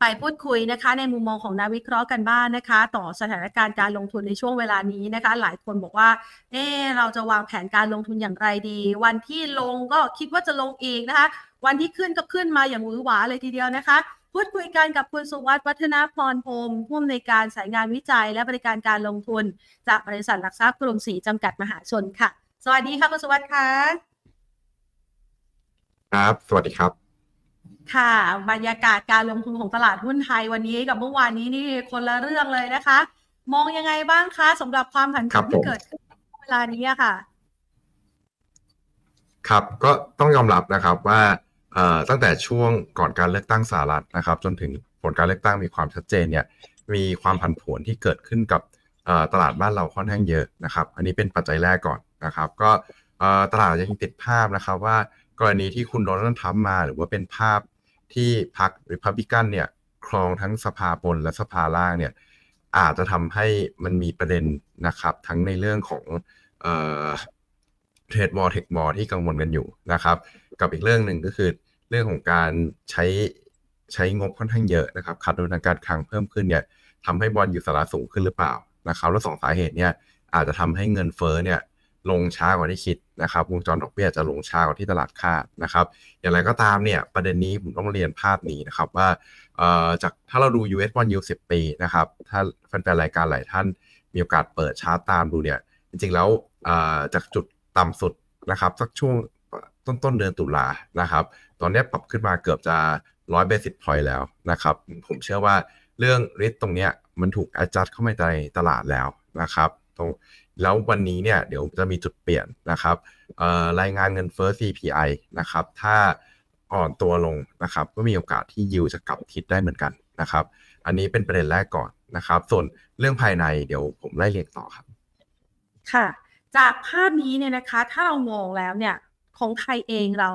ไปพูดคุยนะคะ ในมุมมองของนักวิเคราะห์กันบ้างนะคะ ต่อสถานการณ์การลงทุนในช่วงเวลานี้นะคะ หลายคนบอกว่า เอ๊ะเราจะวางแผนการลงทุนอย่างไรดี วันที่ลงก็คิดว่าจะลงอีกนะคะ วันที่ขึ้นก็ขึ้นมาอย่างหวือหวาเลยทีเดียวนะคะ พูดคุยกันกับคุณสุวัสดิ์วัฒนาพรพรมผู้อำนวยการสายงานวิจัย และบริการการลงทุน จากบริษัทหลักทรัพย์กรุงศรีจำกัดมหาชนค่ะ สวัสดีค่ะคุณสุวัสดิ์ค่ะครับ สวัสดีครับ ค่ะ บรรยากาศการลงทุนของตลาดหุ้นไทยวันนี้กับเมื่อวานนี้นี่คนละเรื่องเลยนะคะ มองยังไงบ้างคะสำหรับความผันผครัวนบที่ผมเกิดขึ้นในเวลานี้อะค่ะ ครับก็ต้องยอมรับนะครับว่าเอ่อตั้งแต่ช่วงก่อนการเลือกตั้งสหรัฐนะครับ จนถึงผลการเลือกตั้งมีความชัดเจนเนี่ยมีความผันผวนที่เกิดขึ้นกับเอ่อตลาดบ้านเราค่อนข้างเยอะนะครับ อันนี้เป็นปัจจัยแรกก่อนนะครับ ก็เอ่อตลาดยังติดภาพนะครับว่ากรณีที่คุณโดนัลด์ทรัมป์มาหรือว่าเป็นภาพ ที่พรรคริพับลิกันเนี่ยครองทั้งสภาบนและสภาล่างเนี่ยอาจจะทำให้มันมีประเด็นนะครับ ทั้งในเรื่องของเทรดวอร์เทควอร์ที่กังวลกันอยู่นะครับ กับอีกเรื่องหนึ่งก็คือเรื่องของการใช้ใช้งบค่อนข้างเยอะนะครับขาดดุลทางการคลังเพิ่มขึ้นเนี่ยทำให้บอลอยู่สาระสูงขึ้นหรือเปล่านะครับ แล้วสองสาเหตุเนี่ยอาจจะทำให้เงินเฟ้อเนี่ย ลงช้ากว่าที่คิดนะครับวงจรดอกเบี้ยจะลงช้ากว่าที่ตลาดคาดนะครับ อย่างไรก็ตามเนี่ยประเด็นนี้ผมต้องเรียนภาพนี้นะครับว่าเอ่อจากถ้าเราดู US bond yield 10 ปีนะครับถ้าแฟนๆรายการหลายท่านมีโอกาสเปิดชาร์ตตามดูเนี่ยจริงๆแล้วเอ่อจากจุดต่ำสุดนะครับสักช่วงต้นต้นๆเดือนตุลานะครับ ตอนนี้ปรับขึ้นมาเกือบจะร้อยเบสิ point แล้วนะครับ ผมเชื่อว่าเรื่องริสตรงเนี้ยมันถูก adjust เข้ามาในตลาดแล้วนะครับ ตรง แล้ววันนี้เนี่ยเดี๋ยวจะมีจุดเปลี่ยนนะครับรายงานเงินเฟ้อ CPI นะครับ ถ้าอ่อนตัวลงนะครับ ก็มีโอกาสที่ยิวจะกลับทิศได้เหมือนกันนะครับ อันนี้เป็นประเด็นแรกก่อนนะครับ ส่วนเรื่องภายในเดี๋ยวผมไล่เรียงต่อครับ ค่ะ จากภาพนี้เนี่ยนะคะ ถ้าเรามองแล้วเนี่ยของไทยเองเรา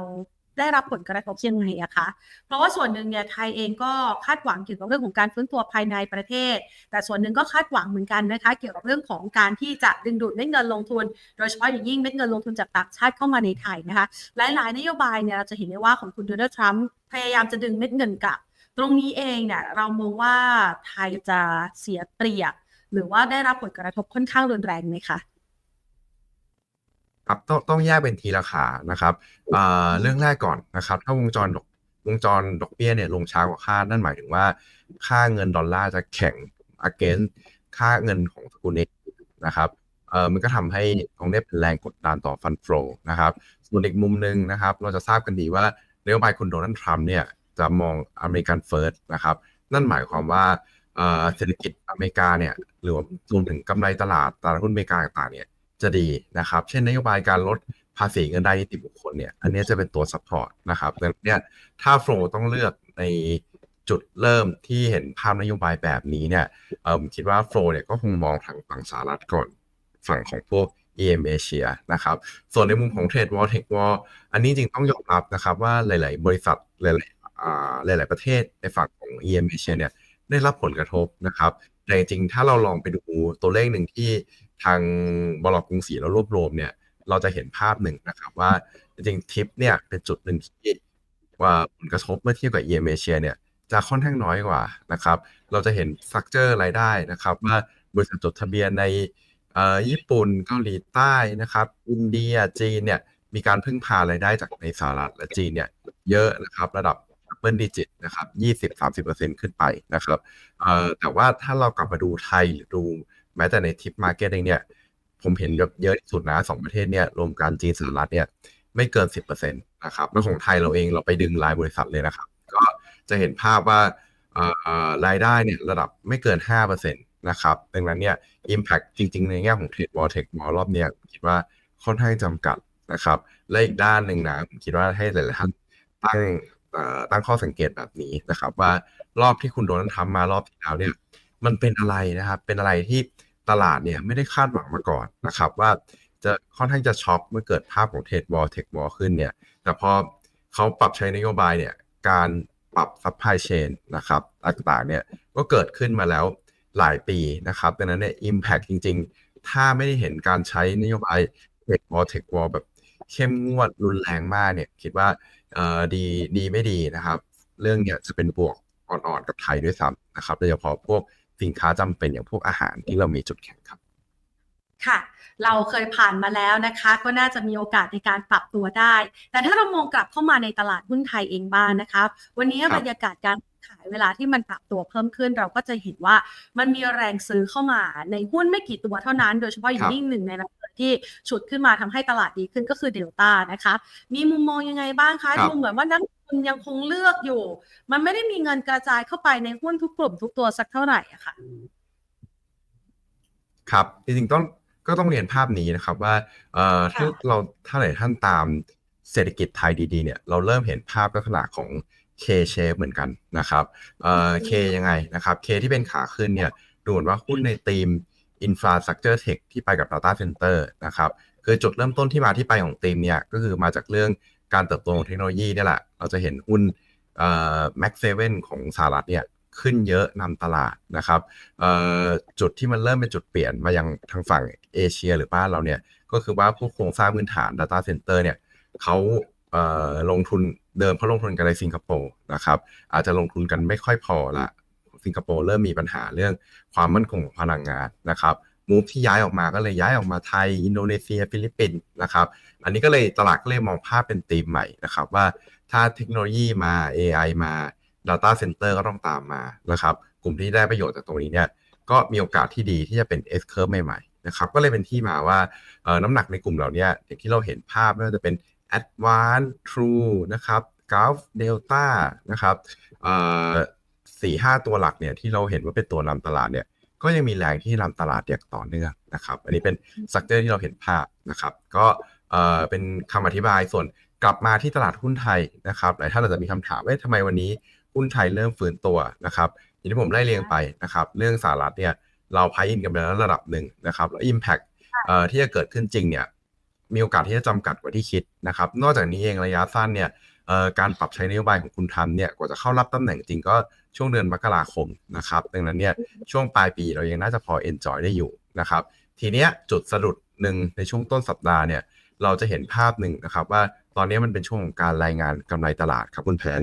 ได้รับผลกระทบยังไงอะคะ เพราะว่าส่วนหนึ่งเนี่ยไทยเองก็คาดหวังเกี่ยวกับเรื่องของการฟื้นตัวภายในประเทศ แต่ส่วนหนึ่งก็คาดหวังเหมือนกันนะคะ เกี่ยวกับเรื่องของการที่จะดึงดูดเม็ดเงินลงทุน โดยเฉพาะอย่างยิ่งเม็ดเงินลงทุนจากต่างชาติเข้ามาในไทยนะคะ หลายๆ นโยบายเนี่ยเราจะเห็นได้ว่าของคุณโดนัลด์ทรัมป์พยายามจะดึงเม็ดเงินกลับ ตรงนี้เองเนี่ยเรามองว่าไทยจะเสียเปรียบหรือว่าได้รับผลกระทบค่อนข้างรุนแรงไหมคะ ครับต้องต้องแยกเป็นทีละขานะครับเรื่องแรกก่อนนะครับ ถ้าวงจรดอกวงจรดอกเบี้ยเนี่ยลงช้ากว่าคาดนั่นหมายถึงว่า ค่าเงินดอลลาร์จะแข่ง against ค่าเงินของสกุลเองนะครับเออมันก็ทำให้ตรงนี้เป็นแรงกดดันต่อฟันโฟนะครับส่วนอีกมุมหนึ่งนะครับ เราจะทราบกันดีว่านโยบายคุณโดนัลด์ทรัมป์เนี่ยจะมองอเมริกันเฟิร์สนะครับ นั่นหมายความว่าเศรษฐกิจอเมริกาเนี่ยหรือรวมถึงกำไรตลาดตลาดหุ้นอเมริกาต่างเนี่ย จะดีนะครับ เช่นนโยบายการลดภาษีเงินได้นิติบุคคลเนี่ย อันนี้จะเป็นตัวซัพพอร์ตนะครับดังนั้นเนี่ยถ้าโฟลต้องเลือกในจุดเริ่มที่เห็นภาพนโยบายแบบนี้เนี่ยเออผมคิดว่าโฟลเนี่ยก็คงมองทางฝั่งสหรัฐก่อนฝั่งของพวก EM เอเชียนะครับ ส่วนในมุมของเทรดวอลเทควอลอันนี้จริงต้องยอมรับนะครับว่าหลาย ๆ บริษัทหลายๆหลาย ๆ ประเทศในฝั่งของ EM เอเชียเนี่ยได้รับผลกระทบนะครับ แต่จริงๆถ้าเราลองไปดูตัวเลขหนึ่งที่ ทางบลกรุงศรีเรารวบรวมเนี่ยเราจะเห็นภาพหนึ่งนะครับว่าจริงๆทิปเนี่ยเป็นจุดหนึ่งที่ว่าผลกระทบเมื่อเทียบกับ EM เอเชียเนี่ยจะค่อนข้างน้อยกว่านะครับ เราจะเห็นสตรัคเจอร์รายได้นะครับ ว่าบริษัทจดทะเบียนในญี่ปุ่นเกาหลีใต้นะครับ อินเดียจีนเนี่ยมีการพึ่งพารายได้จากในสหรัฐและจีนเนี่ยเยอะนะครับระดับเบิลดิจิตนะครับ 20-30%ขึ้นไปนะครับแต่ว่าถ้าเรากลับมาดูไทยหรือดู แม้แต่ในทิปมาร์เก็ตเองเนี่ยผมเห็นเยอะที่สุดนะสองประเทศเนี่ยรวมกันจีนสหรัฐเนี่ยไม่เกิน 10%นะครับแล้วของไทยเราเองเราไปดึงรายบริษัทเลยนะครับ ก็จะเห็นภาพว่าเอ่อรายได้เนี่ยระดับไม่เกิน 5%นะครับดังนั้นเนี่ย Impact จริง ๆ ในแง่ของเทรดวอลเทคมอรอบเนี้ยผมคิดว่าค่อนข้างจำกัดนะครับ และอีกด้านหนึ่งนะผมคิดว่าให้หลายๆท่านตั้งตั้งข้อสังเกตแบบนี้นะครับ ว่ารอบที่คุณโดนทรัมป์มารอบที่แล้วเนี่ย มันเป็นอะไรนะครับ เป็นอะไรที่ตลาดเนี่ยไม่ได้คาดหวังมาก่อนนะครับ ว่าจะค่อนข้างจะช็อกเมื่อเกิดภาพของเทรดวอลเทควอลขึ้นเนี่ยแต่พอเขาปรับใช้นโยบายเนี่ยการปรับซัพพลายเชนนะครับต่างๆเนี่ยก็เกิดขึ้นมาแล้วหลายปีนะครับดังนั้นเนี่ย Impact จริง ๆ ถ้าไม่ได้เห็นการใช้นโยบายเทควอลเทควอลแบบเข้มงวดรุนแรงมากเนี่ยคิดว่าเออดีดีไม่ดีนะครับ เรื่องเนี่ยจะเป็นบวกอ่อนๆกับไทยด้วยซ้ำนะครับโดยเฉพาะพวก สินค้าจำเป็นอย่างพวกอาหารที่เรามีจุดแข็งครับ ค่ะ เราเคยผ่านมาแล้วนะคะ ก็น่าจะมีโอกาสในการปรับตัวได้ แต่ถ้าเรามองกลับเข้ามาในตลาดหุ้นไทยเองบ้างนะคะวันนี้ครับบรรยากาศการขายเวลาที่มันปรับตัวเพิ่มขึ้นเราก็จะเห็นว่ามันมีแรงซื้อเข้ามาในหุ้นไม่กี่ตัวเท่านั้น โดยเฉพาะอย่าครังบยิ่งหนึ่งในนั้นเลย ที่ฉุดขึ้นมาทำให้ตลาดดีขึ้นก็คือเดลต้านะคะ มีมุมมองยังไงบ้างคะครับดูเหมือนว่านักลงทุนยังคงเลือกอยู่ มันไม่ได้มีเงินกระจายเข้าไปในหุ้นทุกกลุ่มทุกตัวสักเท่าไหร่อะค่ะ ครับ จริงๆต้องก็ต้องเรียนภาพนี้นะครับว่าเอ่อค่ะถ้าเราถ้าไหนท่านตามเศรษฐกิจไทยดีๆเนี่ย เราเริ่มเห็นภาพลักษณะของ K shape เหมือนกันนะครับเอ่อ K ยังไงนะครับ K ที่เป็นขาขึ้นเนี่ยดูเหมือนว่าหุ้นในธีม infrastructure tech ที่ไปกับ data center นะครับคือจุดเริ่มต้นที่มาที่ไปของธีมเนี่ยก็คือมาจากเรื่องการเติบโตของเทคโนโลยีนี่แหละ เราจะเห็นหุ้นเอ่อ Max 7ของสหรัฐเนี่ยขึ้นเยอะนำตลาดนะครับเอ่อจุดที่มันเริ่มเป็นจุดเปลี่ยนมายังทางฝั่งเอเชียหรือบ้านเราเนี่ยก็คือว่าพวกโครงสร้างพื้นฐาน Data Center เนี่ยเขาเอ่อลงทุนเดิมเขาลงทุนกันในสิงคโปร์นะครับอาจจะลงทุนกันไม่ค่อยพอละ สิงคโปร์เริ่มมีปัญหาเรื่องความมั่นคงของพลังงานนะครับมูฟที่ย้ายออกมาก็เลยย้ายออกมาไทย อินโดนีเซีย ฟิลิปปินส์นะครับ อันนี้ก็เลยตลาดก็เลยมองภาพเป็นธีมใหม่นะครับ ว่าถ้าเทคโนโลยีมา AI มา Data Center ก็ต้องตามมานะครับ กลุ่มที่ได้ประโยชน์จากตรงนี้เนี่ยก็มีโอกาสที่ดีที่จะเป็น S curve ใหม่ๆนะครับก็เลยเป็นที่มาว่าน้ำหนักในกลุ่มเหล่านี้อย่างที่เราเห็นภาพไม่ว่าจะเป็น Advance True นะครับ Gulf Delta นะครับ สี่ห้าตัวหลักเนี่ยที่เราเห็นว่าเป็นตัวนำตลาดเนี่ยก็ยังมีแรงที่นำตลาดอย่างต่อเนื่องนะครับ อันนี้เป็นสักเจอร์ที่เราเห็นภาพนะครับ ก็เอ่อเป็นคำอธิบายส่วนกลับมาที่ตลาดหุ้นไทยนะครับหลายท่านอาจจะมีคำถามว่าเอ๊ะทำไมวันนี้หุ้นไทยเริ่มฟื้นตัวนะครับอย่างที่ผมไล่เรียงไปนะครับ เรื่องสหรัฐเนี่ยเราพายอินกันไปแล้วระดับหนึ่งนะครับแล้ว Impact เอ่อที่จะเกิดขึ้นจริงเนี่ยมีโอกาสที่จะจำกัดกว่าที่คิดนะครับ นอกจากนี้เองระยะสั้นเนี่ยเอ่อ การปรับใช้นโยบายของคุณทำเนี่ยกว่าจะเข้ารับตำแหน่งจริงก็ช่วงเดือนมกราคมนะครับดังนั้นเนี่ยช่วงปลายปีเรายังน่าจะพอ enjoy ได้อยู่นะครับทีเนี้ยจุดสะดุดหนึ่งในช่วงต้นสัปดาห์เนี่ยเราจะเห็นภาพหนึ่งนะครับว่าตอนนี้มันเป็นช่วงของการรายงานกำไรตลาดครับคุณแพน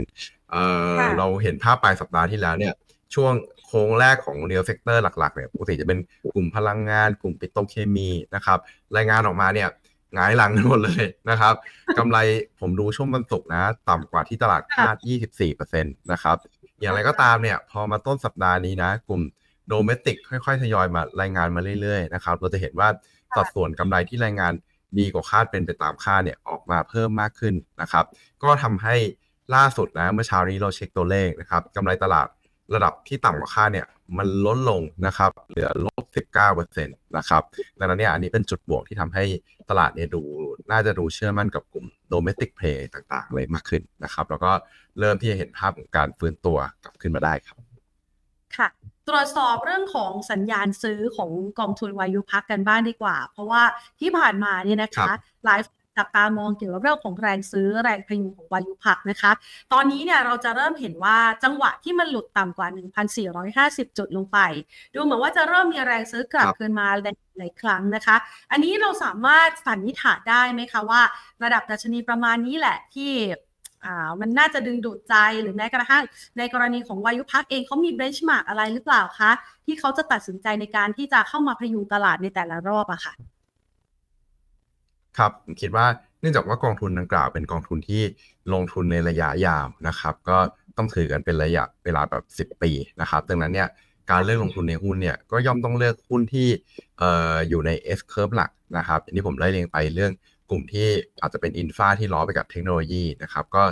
เอ่อค่ะเราเห็นภาพปลายสัปดาห์ที่แล้วเนี่ยช่วงโค้งแรกของเรียลเซกเตอร์หลักๆเนี่ยปกติจะเป็นกลุ่มพลังงาน กลุ่มปิโตรเคมีนะครับรายงานออกมาเนี่ย หงายหลังกันหมดเลยนะครับกำไรผมดูช่วงวันศุกร์นะ ต่ำกว่าที่ตลาดคาด 24%นะครับ อย่างไรก็ตามเนี่ย พอมาต้นสัปดาห์นี้นะ กลุ่มโดเมติกค่อยๆ ทยอยมารายงานมาเรื่อยๆนะครับ เราจะเห็นว่าสัดส่วนกำไรที่รายงานดีกว่าคาดเป็นไปตามคาดเนี่ยออกมาเพิ่มมากขึ้นนะครับ ก็ทำให้ล่าสุดนะเมื่อเช้านี้เราเช็คตัวเลขนะครับกำไรตลาด ระดับที่ต่ำกว่าคาดเนี่ยมันลดลงนะครับเหลือลบ 19%นะครับดังนั้นเนี่ยอันนี้เป็นจุดบวกที่ทำให้ตลาดเนี่ยดูน่าจะดูเชื่อมั่นกับกลุ่มโดเมติกเพลย์ต่างๆ เลยมากขึ้นนะครับ แล้วก็เริ่มที่จะเห็นภาพของการฟื้นตัวกลับขึ้นมาได้ครับค่ะตรวจสอบเรื่องของสัญญาณซื้อของกองทุนวายุพักกันบ้างดีกว่า เพราะว่าที่ผ่านมาเนี่ยนะครัคะบหลายฝ่าย จับตามองเกี่ยวกับเรื่องของแรงซื้อแรงพยุงของวายุพักนะคะ ตอนนี้เนี่ยเราจะเริ่มเห็นว่าจังหวะที่มันหลุดต่ำกว่า 1,450 จุดลงไป ดูเหมือนว่าจะเริ่มมีแรงซื้อกลับคืนมาหลายครั้งนะคะ อันนี้เราสามารถสันนิษฐานได้ไหมคะว่า ระดับดัชนีประมาณนี้แหละที่อ่ามันน่าจะดึงดูดใจหรือแม้กระทั่งในกรณีของวายุพักเองเขามีเบนช์มาร์กอะไรหรือเปล่าคะ ที่เขาจะตัดสินใจในการที่จะเข้ามาพยุงตลาดในแต่ละรอบอะค่ะ ครับผมคิดว่าเนื่องจากว่ากองทุนดังกล่าวเป็นกองทุนที่ลงทุนในระยะยาวนะครับ ก็ต้องถือกันเป็นระยะเวลาแบบ 10 ปีนะครับ ดังนั้นเนี่ยการเลือกลงทุนในหุ้นเนี่ยก็ย่อมต้องเลือกหุ้นที่เอ่ออยู่ใน S curve หลักนะครับอย่างที่ผมไล่เรียงไปเรื่องกลุ่มที่อาจจะเป็นอินฟาที่ล้อไปกับเทคโนโลยีนะครับก็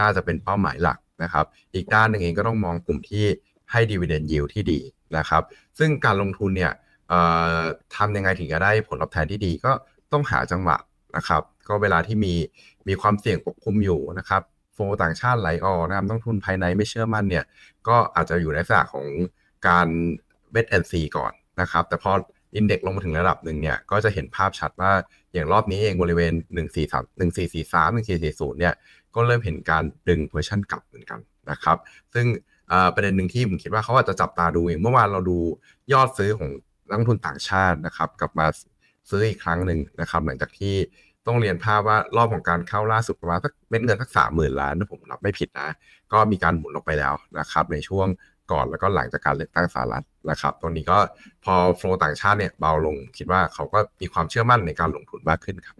น่าจะเป็นเป้าหมายหลักนะครับ อีกด้านหนึ่งเองก็ต้องมองกลุ่มที่ให้ dividend yield ที่ดีนะครับ ซึ่งการลงทุนเนี่ยเอ่อทำยังไงถึงจะได้ผลตอบแทนที่ดีก็ต้องหาจังหวะ นะครับ ก็เวลาที่มีมีความเสี่ยงปกคลุมอยู่นะครับโฟต่างชาติไหลออกนะครับต้องทุนภายในไม่เชื่อมั่นเนี่ย ก็อาจจะอยู่ในลักษณะของการเวทแอนซีก่อนนะครับ แต่พออินเด็กลงมาถึงระดับหนึ่งเนี่ย ก็จะเห็นภาพชัดว่าอย่างรอบนี้เองบริเวณ 1 4 3 1 4 4 3 1 4 4 0เนี่ย ก็เริ่มเห็นการดึงเวอร์ชั่นกลับเหมือนกันนะครับ ซึ่งประเด็นหนึ่งที่ผมคิดว่าเขาอาจจะจับตาดูเองเมื่อวานเราดูยอดซื้อของนักลงทุนต่างชาตินะครับกลับมา ซื้ออีกครั้งหนึ่งนะครับ หลังจากที่ต้องเรียนภาพว่ารอบของการเข้าล่าสุดประมาณสักเม็ดเงินสักสามหมื่นล้านถ้าผมนับไม่ผิดนะ ก็มีการหมุนออกไปแล้วนะครับ ในช่วงก่อนแล้วก็หลังจากการเลือกตั้งสหรัฐนะครับตรงนี้ก็พอโฟลต่างชาติเนี่ยเบาลงคิดว่าเขาก็มีความเชื่อมั่นในการลงทุนมากขึ้นครับ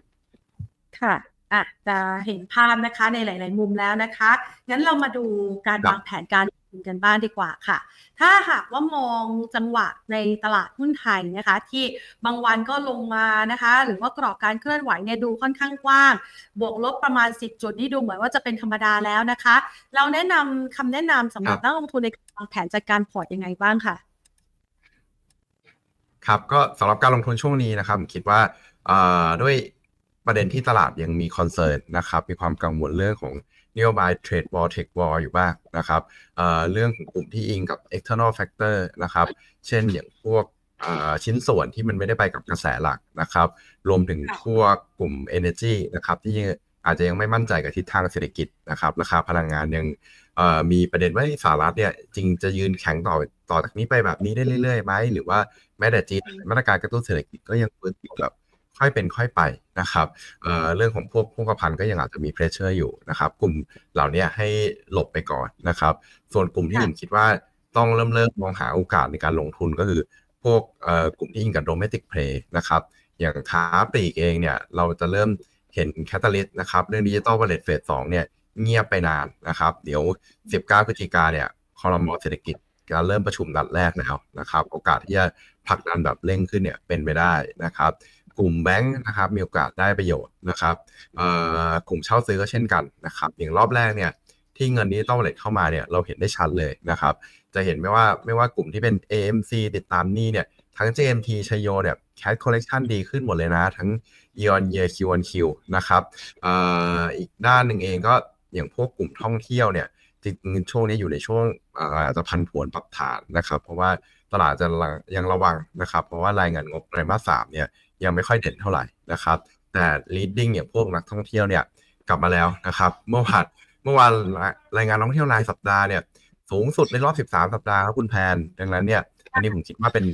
ค่ะอะจะเห็นภาพนะคะในหลาย ๆ มุมแล้วนะคะ งั้นเรามาดูการวางแผนการ ลงทุนกันบ้างดีกว่าค่ะ ถ้าหากว่ามองจังหวะในตลาดหุ้นไทยนะคะ ที่บางวันก็ลงมานะคะ หรือว่ากรอบการเคลื่อนไหวเนี่ยดูค่อนข้างกว้าง บวกลบประมาณ 10 จุดนี่ดูเหมือนว่าจะเป็นธรรมดาแล้วนะคะ เราแนะนำคำแนะนำสำหรับครับนักลงทุนในการวางแผนจัดการพอร์ตยังไงบ้างค่ะ ครับก็สำหรับการลงทุนช่วงนี้นะครับผมคิดว่าเอ่อด้วยประเด็นที่ตลาดยังมีคอนเซิร์นนะครับ มีความกังวลเรื่องของ นโยบายเทรดวอลเทควอลอยู่บ้างนะครับเเรื่องของกลุ่มที่อิงกับ external factor นะครับ เช่นอย่างพวกชิ้นส่วนที่มันไม่ได้ไปกับกระแสหลักนะครับ รวมถึงพวกกลุ่ม energy นะครับที่อาจจะยังไม่มั่นใจกับทิศทางเศรษฐกิจนะครับราคาพลังงานยังมีประเด็นว่าสหรัฐเนี่ยจริงจะยืนแข็งต่อต่อจากนี้ไปแบบนี้ได้เรื่อยๆไหมหรือว่าแม้แต่จีนมาตรการกระตุ้นเศรษฐกิจก็ยังฟื้นตัวแบบ ค่อยเป็นค่อยไปนะครับเอ่อเรื่องของพวกพวกภัณฑ์ก็ยังอาจจะมีเพรสเชอร์อยู่นะครับ กลุ่มเหล่านี้ให้หลบไปก่อนนะครับ ส่วนกลุ่มที่ค่ะผมคิดว่าต้องเริ่มเริ่มมองหาโอกาสในการลงทุนก็คือ พวกเอ่อกลุ่มที่อิงกับ domestic play นะครับ อย่างค้าปลีกเองเนี่ยเราจะเริ่มเห็นแคตตาลิสต์นะครับเรื่องดิจิตอล w a l เ e t เฟสสองเนี่ยเงียบไปนานนะครับ เดี๋ยว 19พฤศจิกาเนี่ยคอรมอเศรษฐกิจจะเริ่มประชุมนัดแรกแล้วนะครับ โอกาสที่จะผลักดันแบบเร่งขึ้นเนี่ยเป็นไปได้นะครับ กลุ่มแบงค์นะครับมีโอกาสได้ประโยชน์นะครับกลุ่มเช่าซื้อก็เช่นกันนะครับอย่างรอบแรกเนี่ยที่เงินดิจิตอล w a l เ e t เข้ามาเนี่ยเราเห็นได้ชัดเลยนะครับจะเห็นไม่ว่าไม่ว่ากลุ่มที่เป็น AMC ติดตามนี้เนี่ยทั้ง JMT ชโยเนี่ย cash collection ดีขึ้นหมดเลยนะ ทั้ง year on year Q on Q นะครับออีกด้านหนึ่งเองก็อย่างพวกกลุ่มท่องเที่ยวเนี่ยจริงช่วงนี้อยู่ในช่วงอาจจะพันผวนปรับฐานนะครับ เพราะว่าตลาดจะระยังระวังนะครับ เพราะว่ารายงานงบไตรมาสสามเนี่ย ยังไม่ค่อยเด่นเท่าไหร่นะครับ แต่ leading เนี่ยพวกนักท่องเที่ยวเนี่ยกลับมาแล้วนะครับ เมื่อวานเมื่อวานรายงานท่องเที่ยวรายสัปดาห์เนี่ยสูงสุดในรอบ 13 สัปดาห์ครับคุณแพนดังนั้นเนี่ยอันนี้ผมคิดว่าเป็น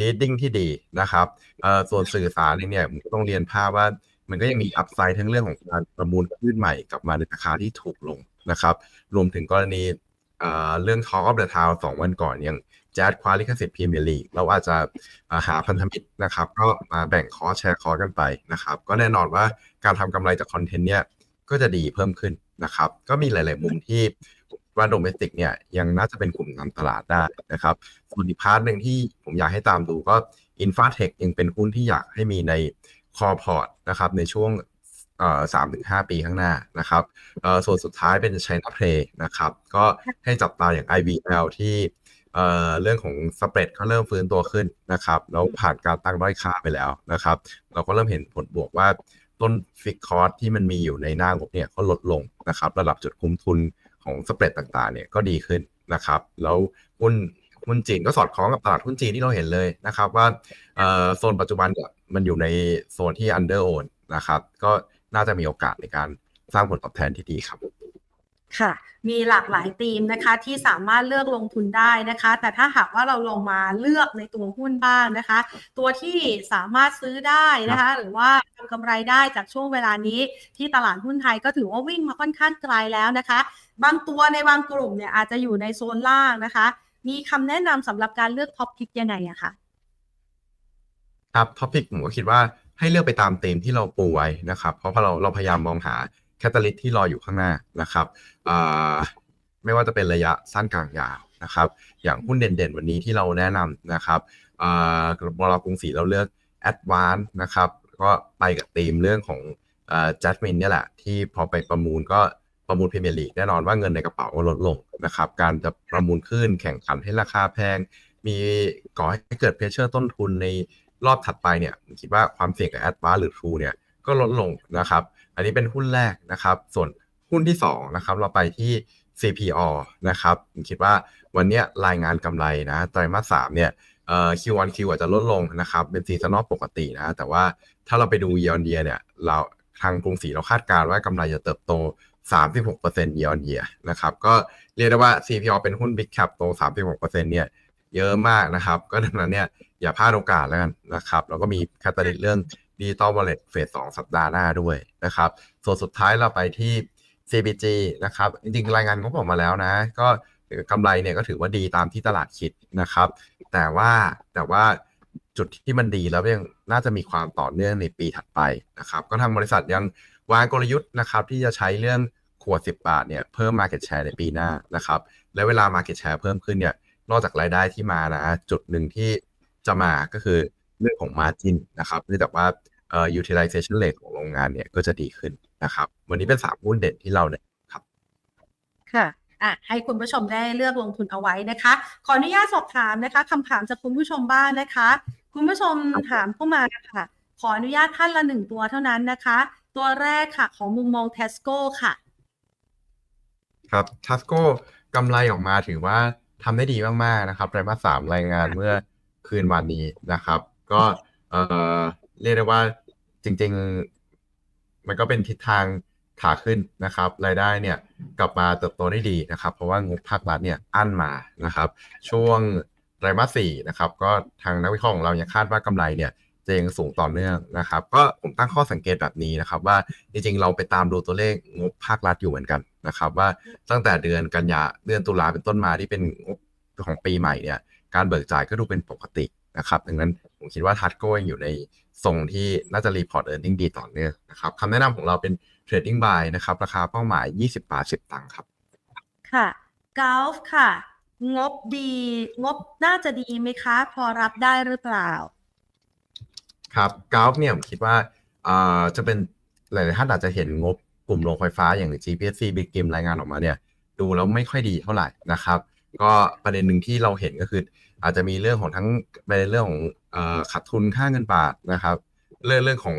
leading ที่ดีนะครับเอ่อส่วนสื่อสารเองเนี่ยผมก็ต้องเรียนภาพว่ามันก็ยังมีอัพไซด์ทั้งเรื่องของการประมูลคลื่นใหม่กลับมาในราคาที่ถูกลงนะครับ รวมถึงกรณี เรื่อง Talk of the Town สองวันก่อนยังแจ๊ดคว้าลิขสิทธิ์พรีเมียร์ลีกเราอาจจะหาพันธมิตรนะครับ ก็มาแบ่งคอร์สแชร์คอร์สกันไปนะครับ ก็แน่นอนว่าการทำกำไรจากคอนเทนต์เนี่ยก็จะดีเพิ่มขึ้นนะครับ ก็มีหลาย ๆ มุมที่ว่าโดเมสติกเนี่ยยังน่าจะเป็นกลุ่มนำตลาดได้นะครับส่วนอีกพาร์ทหนึ่งที่ผมอยากให้ตามดูก็ i n f a t e c h ยังเป็นหุ้นที่อยากให้มีในคอพอร์ตนะครับในช่วง สามถึงห้าปีข้างหน้านะครับเอ่อส่วนสุดท้ายเป็น China Play นะครับ ก็ให้จับตาอย่าง IBL ที่เอ่อเรื่องของสเปรดเขาเริ่มฟื้นตัวขึ้นนะครับ แล้วผ่านการตั้งด้อยค่าไปแล้วนะครับ เราก็เริ่มเห็นผลบวกว่าต้นฟิกคอร์สที่มันมีอยู่ในหน้างบเนี่ยก็ลดลงนะครับ ระดับจุดคุ้มทุนของสเปรดต่างๆเนี่ยก็ดีขึ้นนะครับ แล้วหุ้นหุ้นจีนก็สอดคล้องกับตลาดหุ้นจีนที่เราเห็นเลยนะครับ ว่าเอ่อโซนปัจจุบันเนี่ยมันอยู่ในโซนที่ under own นะครับ ก็ น่าจะมีโอกาสในการสร้างผลตอบแทนที่ดีครับค่ะ มีหลากหลายธีมนะคะที่สามารถเลือกลงทุนได้นะคะ แต่ถ้าหากว่าเราลงมาเลือกในตัวหุ้นบ้างนะคะ ตัวที่สามารถซื้อได้นะคะ หรือว่าทำกำไรได้จากช่วงเวลานี้ ที่ตลาดหุ้นไทยก็ถือว่าวิ่งมาค่อนข้างไกลแล้วนะคะ บางตัวในบางกลุ่มเนี่ยอาจจะอยู่ในโซนล่างนะคะ มีคำแนะนำสำหรับการเลือกท็อปพิกยังไงอะคะครับท็อปิกผมก็คิดว่า ให้เลือกไปตามธีมที่เราปูไว้นะครับ เพราะเราเราพยายามมองหาแคตตาลิสที่รออยู่ข้างหน้านะครับไม่ว่าจะเป็นระยะสั้นกลางยาวนะครับ อย่างหุ้นเด่นๆ วันนี้ที่เราแนะนำนะครับอ่าบลกรุงศรีเราเลือก a d v a n c e นะครับ ก็ไปกับธีมเรื่องของอ่า Jasmine เนี่ยแหละ ที่พอไปประมูลก็ประมูลพรีเมียร์ลีกแน่นอนว่าเงินในกระเป๋าลดลงนะครับ การจะประมูลขึ้นแข่งขันให้ราคาแพง มีก่อให้เกิดเพรสเชอร์ต้นทุนใน รอบถัดไปเนี่ยผมคิดว่าความเสี่ยงกับ a d v a n c e หรือ True เนี่ยก็ลดลงนะครับ อันนี้เป็นหุ้นแรกนะครับ ส่วนหุ้นที่2นะครับเราไปที่ CPO นะครับผมคิดว่าวันนี้รายงานกำไรนะไตรมาสสามเนี่ยเอ่อ Q1 Q อาจจะลดลงนะครับเป็นซีซันอลปกตินะแต่ว่าถ้าเราไปดู year on year เนี่ยเราทางกรุงศรีเราคาดการณ์ว่ากำไรจะเติบโต 36% year on year นะครับก็เรียกได้ว่า CPO เป็นหุ้น big cap โต 36%เนี่ย เยอะมากนะครับ ก็ดังนั้นเนี่ยอย่าพลาดโอกาสแล้วกันนะครับแล้วก็มีแคตตาลิสเรื่องดิจิตอลวอลเล็ตเฟสสองสัปดาห์หน้าด้วยนะครับ ส่วนสุดท้ายเราไปที่ CBG นะครับ จริงๆ รายงานงบออกมาแล้วนะ ก็กำไรเนี่ยก็ถือว่าดีตามที่ตลาดคิดนะครับ แต่ว่าแต่ว่าจุดที่มันดีแล้วยังน่าจะมีความต่อเนื่องในปีถัดไปนะครับ ก็ทางบริษัทยังวางกลยุทธ์นะครับ ที่จะใช้เรื่องขวด 10 บาทเนี่ยเพิ่ม Market Share ในปีหน้านะครับ และเวลา Market Share เพิ่มขึ้นเนี่ย นอกจากรายได้ที่มานะ จุดหนึ่งที่จะมาก็คือเรื่องของ Margin นะครับเนื่องจากว่าเอ่อ utilization rate ของโรงงานเนี่ยก็จะดีขึ้นนะครับ วันนี้เป็นสามหุ้นเด่นที่เราเนี่ยค่ะอะให้คุณผู้ชมได้เลือกลงทุนเอาไว้นะคะ ขออนุญาตสอบถามนะคะคำถามจากคุณผู้ชมบ้างนะคะ คุณผู้ชมถามเข้ามาค่ะ ขออนุญาตท่านละหนึ่งตัวเท่านั้นนะคะ ตัวแรกค่ะ ของมุมมองเทสโก้ค่ะ ครับทัสโก้กำไรออกมาถือว่า ทำได้ดีมากๆนะครับไตรมาสสามรายงานเมื่อคืนวันนี้นะครับ ก็เอ่อเรียกได้ว่าจริง ๆ มันก็เป็นทิศทางขาขึ้นนะครับ รายได้เนี่ยกลับมาเติบโตได้ดีนะครับ เพราะว่างบภาครัฐเนี่ยอั้นมานะครับ ช่วงไตรมาสสี่นะครับ ก็ทางนักวิเคราะห์ของเรายังคาดว่ากำไรเนี่ย จะยังสูงต่อเนื่องนะครับ ก็ผมตั้งข้อสังเกตแบบนี้นะครับ ว่าจริงๆเราไปตามดูตัวเลขงบภาครัฐอยู่เหมือนกันนะครับ ว่าตั้งแต่เดือนกันยาเดือนตุลาเป็นต้นมาที่เป็นงบของปีใหม่เนี่ย การเบิกจ่ายก็ดูเป็นปกตินะครับดังนั้นผมคิดว่าทัดโก้ยังอยู่ในทรงที่น่าจะรีพอร์ตเออร์เน็งดีต่อเนื่องนะครับคำแนะนำของเราเป็นเทรดดิ้งบายนะครับ ราคาเป้าหมาย 20 บาท 10 ตังค์ครับ ค่ะกอล์ฟค่ะ งบดี งบน่าจะดีไหมคะ พอรับได้หรือเปล่า ครับกราฟเนี่ยผมคิดว่าจะเป็นหลายๆท่านอาจจะเห็นงบกลุ่มโรงไฟฟ้าอย่าง GPC Big Game รายงานออกมาเนี่ย ดูแล้วไม่ค่อยดีเท่าไหร่นะครับ ก็ประเด็นหนึ่งที่เราเห็นก็คือ อาจจะมีเรื่องของทั้งประเด็นเรื่องของอขาดทุนค่าเงินบาทนะครับ เรื่องเรื่องของ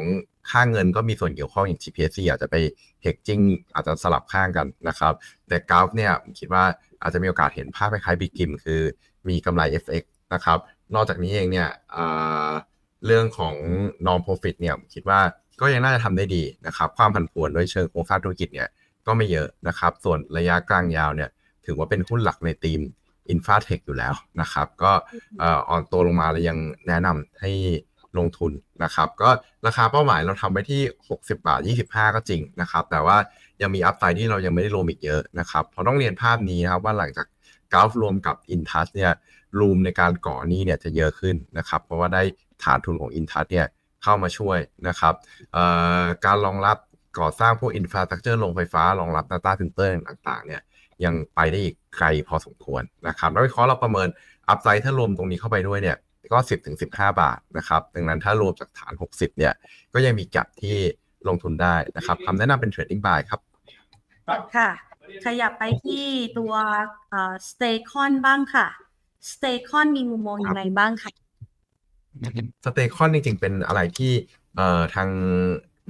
ค่าเงินก็มีส่วนเกี่ยวข้องอย่าง GPC อาจจะไป hedging อาจจะสลับข้างกันนะครับ แต่กราฟเนี่ยผมคิดว่าอาจจะมีโอกาสเห็นภาพคล้ายๆ Big Game คือมีกำไร FX นะครับ นอกจากนี้เองเนี่ยอ เรื่องของ non profit เนี่ยผมคิดว่าก็ยังน่าจะทำได้ดีนะครับ ความผันผวนโดยเชิงโครงสร้างธุรกิจเนี่ยก็ไม่เยอะนะครับ ส่วนระยะกลางยาวเนี่ยถือว่าเป็นหุ้นหลักในทีม Infratech อยู่แล้วนะครับ ก็อ่อนตัวลงมาแล้วยังแนะนำให้ลงทุนนะครับ ก็ราคาเป้าหมายเราทำไว้ที่ 60 บาท 25 ก็จริงนะครับ แต่ว่ายังมีอัพไซด์ที่เรายังไม่ได้รวมอีกเยอะนะครับเพราะต้องเรียนภาพนี้นะครับว่าหลังจากกราฟรวมกับ Intas เนี่ยรูมในการก่อหนี้เนี่ยจะเยอะขึ้นนะครับ เพราะว่าได้ ฐานทุนของ Intas เนี่ยเข้ามาช่วยนะครับการรองรับก่อสร้างพวกอินฟราสตรักเจอร์โรงไฟฟ้ารองรับ Data Center ต่างๆเนี่ยยังไปได้อีกไกลพอสมควรนะครับแล้วิเคราะห์เราประเมินอัพไซด์ถ้ารวมตรงนี้เข้าไปด้วยเนี่ยก็ 10ถึง15 บาทนะครับดังนั้นถ้ารวมจากฐาน 60เนี่ยก็ยังมีกับที่ลงทุนได้นะครับคำแนะนำเป็น Trading Buy ครับค่ะ ขยับไปที่ตัวสเตคอนบ้างค่ะสเตคอนมีมุมมองยังไงบ้างค่ะ สเตคอนจริงๆ เป็นอะไรที่เอ่อทาง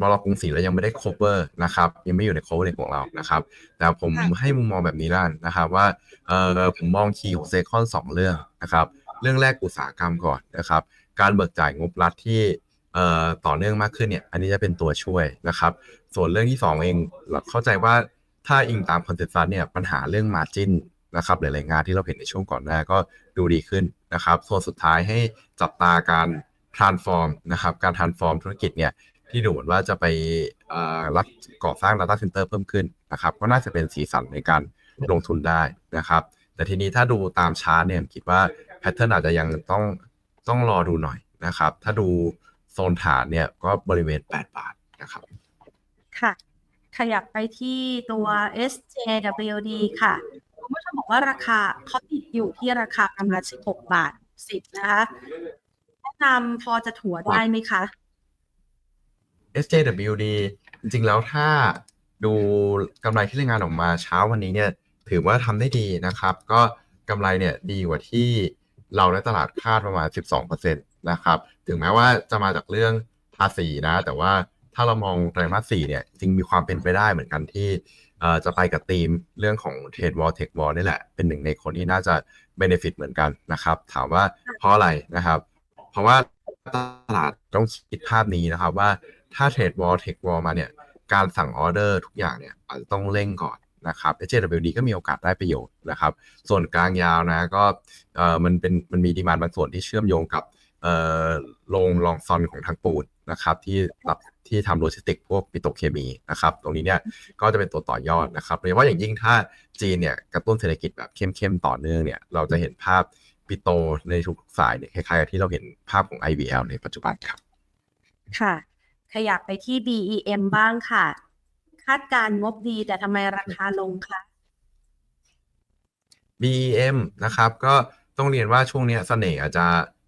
บลกรุงศรีเรายังไม่ได้ cover นะครับ ยังไม่อยู่ใน cover ของเรานะครับ แต่ผมให้มุมมองแบบนี้ล้านนะครับ ว่าเอ่อผมมองคีย์ของสเซคอนสองเรื่องนะครับ เรื่องแรกอุตสาหกรรมก่อนนะครับ การเบิกจ่ายงบรัฐที่เอ่อต่อเนื่องมากขึ้นเนี่ย อันนี้จะเป็นตัวช่วยนะครับ ส่วนเรื่องที่สองเองเราเข้าใจว่าถ้าอิงตามคอนเซ็ปต์เนี่ยปัญหาเรื่องมาจินนะครับหลายๆงานที่เราเห็นในช่วงก่อนหน้าก็ ดูดีขึ้นนะครับส่วนสุดท้ายให้จับตาการ transform นะครับการ transform ธุรกิจเนี่ยที่ดูเหมือนว่าจะไปรับก่อสร้าง data center เพิ่มขึ้นนะครับก็น่าจะเป็นสีสันในการลงทุนได้นะครับ แต่ทีนี้ถ้าดูตามชาร์ตเนี่ยคิดว่าแพทเทิร์นอาจจะยังต้องต้องรอดูหน่อยนะครับ ถ้าดูโซนฐานเนี่ยก็บริเวณ 8 บาทนะครับ ค่ะ ขยับไปที่ตัว SJWD ค่ะ คุณผู้ชมบอกว่าราคาเขาติดอยู่ที่ราคาประมาณ16บาท10นะคะแนะนำพอจะถัวได้ไหมคะ SJWD จริงๆแล้วถ้าดูกำไรที่รายงานออกมาเช้าวันนี้เนี่ยถือว่าทำได้ดีนะครับ ก็กำไรเนี่ยดีกว่าที่เราและตลาดคาดประมาณ 12%นะครับ ถึงแม้ว่าจะมาจากเรื่องภาษีนะ แต่ว่าถ้าเรามองไตรมาสสี่เนี่ยจริงมีความเป็นไปได้เหมือนกันที่ จะไปกับธีมเรื่องของเทรดวอลเทควอลนี่แหละ เป็นหนึ่งในคนที่น่าจะเบนฟิตเหมือนกันนะครับ ถามว่าเพราะอะไรนะครับ เพราะว่าตลาดต้องคิดภาพนี้นะครับว่าถ้าเทรดวอลเทควอลมาเนี่ยการสั่งออเดอร์ทุกอย่างเนี่ยอาจจะต้องเร่งก่อนนะครับ SJWD ก็มีโอกาสได้ประโยชน์นะครับ ส่วนกลางยาวนะก็เอ่อมันเป็นมันมีดีมานบางส่วนที่เชื่อมโยงกับเอ่อโรงลองซอนของทางปูน นะครับที่รับที่ทำโลจิสติกพวกปิโตรเคมีนะครับตรงนี้เนี่ยก็จะเป็นตัวต่อยอดนะครับโดยเฉพาะอย่างยิ่งถ้าจีนเนี่ยกระตุ้นเศรษฐกิจแบบเข้มๆต่อเนื่องเนี่ยเราจะเห็นภาพปิโตรในทุกสายเนี่ยคล้ายๆกับที่เราเห็นภาพของ IVL ในปัจจุบันครับ ค่ะ ขยับไปที่ BEM บ้างค่ะ คาดการณ์งบดีแต่ทำไมราคาลงคะ BEM นะครับ ก็ต้องเรียนว่าช่วงเนี้ยเสน่ห์อาจจะ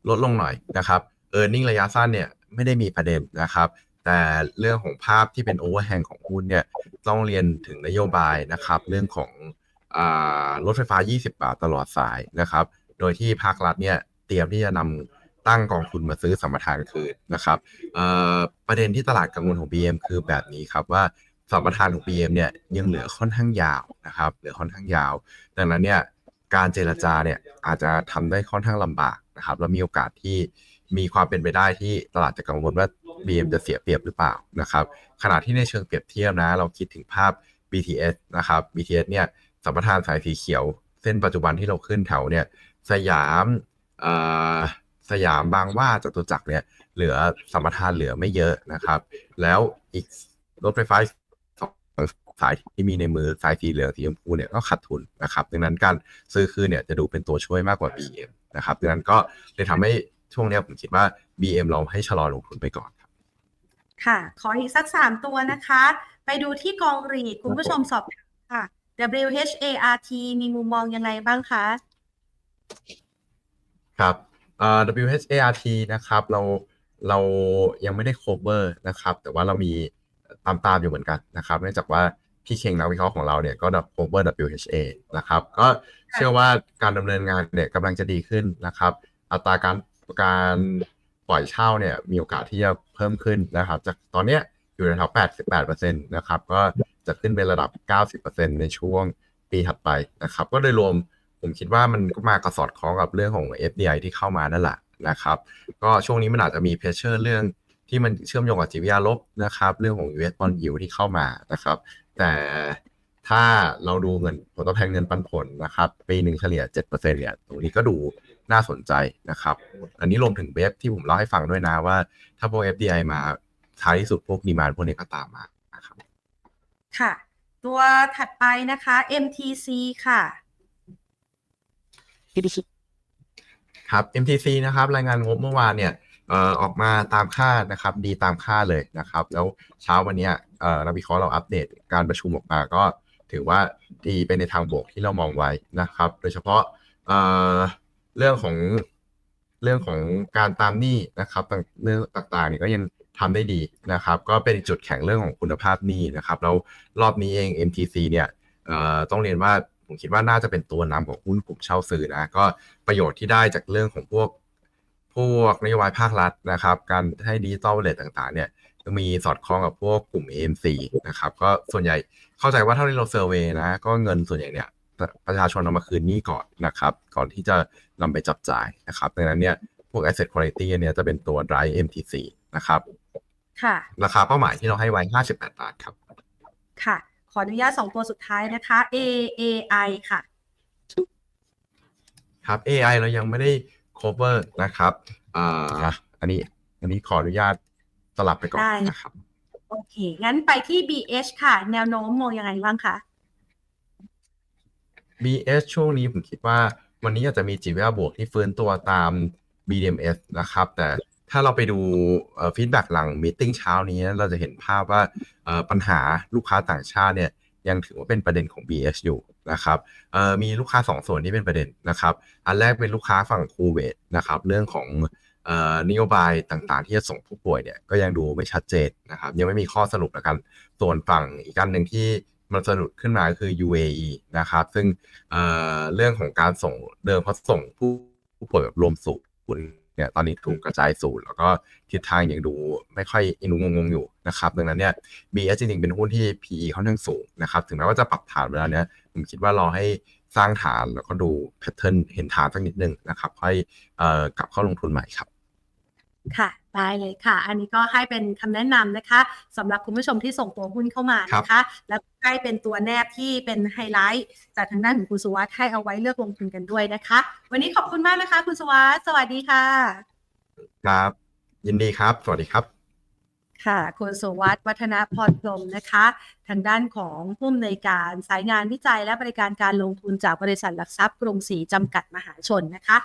ลดลงหน่อยนะครับ e a r n i n g ระยะสั้นเนี่ย ไม่ได้มีประเด็นนะครับ แต่เรื่องของภาพที่เป็น overhang ของหุ้นเนี่ยต้องเรียนถึงนโยบายนะครับ เรื่องของรถไฟฟ้า 20 บาทตลอดสายนะครับ โดยที่ภาครัฐเนี่ยเตรียมที่จะนำตั้งกองทุนมาซื้อสัมปทานคืนนะครับประเด็นที่ตลาดกังวลของ BM คือแบบนี้ครับว่าสัมปทานของ BM เนี่ยยังเหลือค่อนข้างยาวนะครับเหลือค่อนข้างยาว ดังนั้นเนี่ยการเจรจาเนี่ยอาจจะทำได้ค่อนข้างลำบากนะครับ แล้วมีโอกาสที่ มีความเป็นไปได้ที่ตลาดจะกังวลว่า BM จะเสียเปรียบหรือเปล่านะครับ ขณะที่ในเชิงเปรียบเทียบนะ เราคิดถึงภาพ BTS นะครับ BTS เนี่ยสัมปทานสายสีเขียว เส้นปัจจุบันที่เราขึ้นแถวเนี่ยสยามเอ่อสยามบางว่าจตุจักรเนี่ยเหลือสัมปทานเหลือไม่เยอะนะครับ แล้วอีกรถไฟฟ้าสองสายที่มีในมือสายสีเหลืองสีชมพูเนี่ยก็ขาดทุนนะครับ ดังนั้นการซื้อคืนเนี่ยจะดูเป็นตัวช่วยมากกว่า BM นะครับดังนั้นก็เลยทำให้ ช่วงเนี้ยผมคิดว่า BM เราให้ชะลอลงทุนไปก่อนครับ ค่ะ ขออีกสักสามตัวนะคะ ไปดูที่กองรีดคุณผู้ชมสอบถามค่ะ WHART มีมุมมองยังไงบ้างคะ ครับเอ่อ WHART นะครับ เราเรายังไม่ได้ cover นะครับ แต่ว่าเรามีตามตามๆอยู่เหมือนกันนะครับ เนื่องจากว่าพี่เชงนักวิเคราะห์ของเราเนี่ยก็ cover WHA นะครับ ก็เชื่อว่าการดำเนินงานเนี่ยกำลังจะดีขึ้นนะครับ อัตราการ การปล่อยเช่าเนี่ยมีโอกาสที่จะเพิ่มขึ้นนะครับ จากตอนเนี้ยอยู่ในแถว88%นะครับ ก็จะขึ้นเป็นระดับ 90%ในช่วงปีถัดไปนะครับ ก็โดยรวมผมคิดว่ามันก็มากระสอดคล้องกับเรื่องของ FDI ที่เข้ามานั่นแหละนะครับ ก็ช่วงนี้มันอาจจะมีเพรสเชอร์เรื่องที่มันเชื่อมโยงกับจิตวิยาลบนะครับ เรื่องของ US bond yield ที่เข้ามานะครับ แต่ถ้าเราดูเงินผลตอบแทนเงินปันผลนะครับ ปีหนึ่งเฉลี่ย 7%เนี่ยตรงนี้ก็ดู น่าสนใจนะครับ อันนี้รวมถึงเบฟที่ผมเล่าให้ฟังด้วยนะว่า ถ้าพวก FDI มาท้ายที่สุดพวกดีมานพวกนี้ก็ตามมานะครับค่ะ ตัวถัดไปนะคะ MTC ค่ะครับ MTC นะครับ รายงานงบเมื่อวานเนี่ยเอ่อออกมาตามคาดนะครับ ดีตามคาดเลยนะครับ แล้วเช้าวันเนี้ยเอ่อนักวิเคราะห์เราอัปเดตการประชุมออกมาก็ถือว่าดีไปในทางบวกที่เรามองไว้นะครับ โดยเฉพาะ เรื่องของเรื่องของการตามหนี้นะครับต่างเรื่องต่างๆเนี่ยก็ยังทำได้ดีนะครับ ก็เป็นจุดแข็งเรื่องของคุณภาพหนี้นะครับแล้วรอบนี้เอง MTC เนี่ยเอ่อต้องเรียนว่าผมคิดว่าน่าจะเป็นตัวนำของหุ้นกลุ่มเช่าซื้อนะ ก็ประโยชน์ที่ได้จากเรื่องของพวกพวกนโยบายภาครัฐนะครับ การให้ดิจิตอลเลทต่างๆ เนี่ยมีสอดคล้องกับพวกกลุ่ม AMC นะครับ ก็ส่วนใหญ่เข้าใจว่าเท่าที่เราเซอร์เวยนะ ก็เงินส่วนใหญ่เนี่ยประชาชนเอามาคืนนี้ก่อนนะครับ ก่อนที่จะ นำไปจับจ่ายนะครับดังนั้นเนี่ยพวก asset quality เนี่ยจะเป็นตัว drive MTC นะครับค่ะราคาเป้าหมายที่เราให้ไว้ 58 บาทครับ ค่ะ ขออนุญาตสองตัวสุดท้ายนะคะ AAI ค่ะ ครับ AI เรายังไม่ได้ cover นะครับอ่าอันนี้อันนี้ขออนุญาตสลับไปก่อนได้นะครับ โอเค งั้นไปที่ BH ค่ะ แนวโน้มมองยังไงบ้างคะ BS ช่วงนี้ผมคิดว่า วันนี้อาจจะมีจิตวิทยาบวกที่ฟื้นตัวตาม BDMs นะครับ แต่ถ้าเราไปดูฟีดแบ็หลังมีติ้งเช้านี้ เราจะเห็นภาพว่าปัญหาลูกค้าต่างชาติเนี่ยยังถือว่าเป็นประเด็นของ BS อยู่นะครับมีลูกค้าสองส่วนที่เป็นประเด็นนะครับ อันแรกเป็นลูกค้าฝั่งคูเวตนะครับ เรื่องของนโยบายต่างๆ ที่จะส่งผู้ป่วยเนี่ยก็ยังดูไม่ชัดเจนนะครับ ยังไม่มีข้อสรุปแล้วกัน ส่วนฝั่งอีกอันหนึ่งที่ มันสะดุดขึ้นมาคือ UAE นะครับ ซึ่งเเรื่องของการส่งเดิมเขาส่งผู้ผู้ป่วยแบบรวมสูตรเนี่ยตอนนี้ถูกกระจายสูตรแล้วก็ทิศทางยังดูไม่ค่อยอินุงงอยู่นะครับ ดังนั้นเนี่ย BS จริงๆ เป็นหุ้นที่ PE ค่อนข้างสูงนะครับ ถึงแม้ว่าจะปรับฐานไปแล้วเนี่ยผมคิดว่ารอให้สร้างฐานแล้วก็ดูแพทเทิร์นเห็นฐานสักนิดนึงนะครับ ค่อยกลับเข้าลงทุนใหม่ครับ ค่ะ ได้เลยค่ะ อันนี้ก็ให้เป็นคำแนะนำนะคะสำหรับคุณผู้ชมที่ส่งตัวหุ้นเข้ามานะคะ แล้วก็ให้เป็นตัวแนบที่เป็นไฮไลท์จากทางด้านของคุณสุวัสด์ให้เอาไว้เลือกลงทุนกันด้วยนะคะ วันนี้ขอบคุณมากนะคะ คุณสุวัสด์สวัสดีค่ะ ครับ ยินดีครับ สวัสดีครับค่ะคุณสุวัสด์วัฒนพรพรหมนะคะ ทางด้านของผู้อำนวยการสายงานวิจัยและบริการการลงทุนจากบริษัทหลักทรัพย์กรุงศรีจำกัดมหาชนนะคะ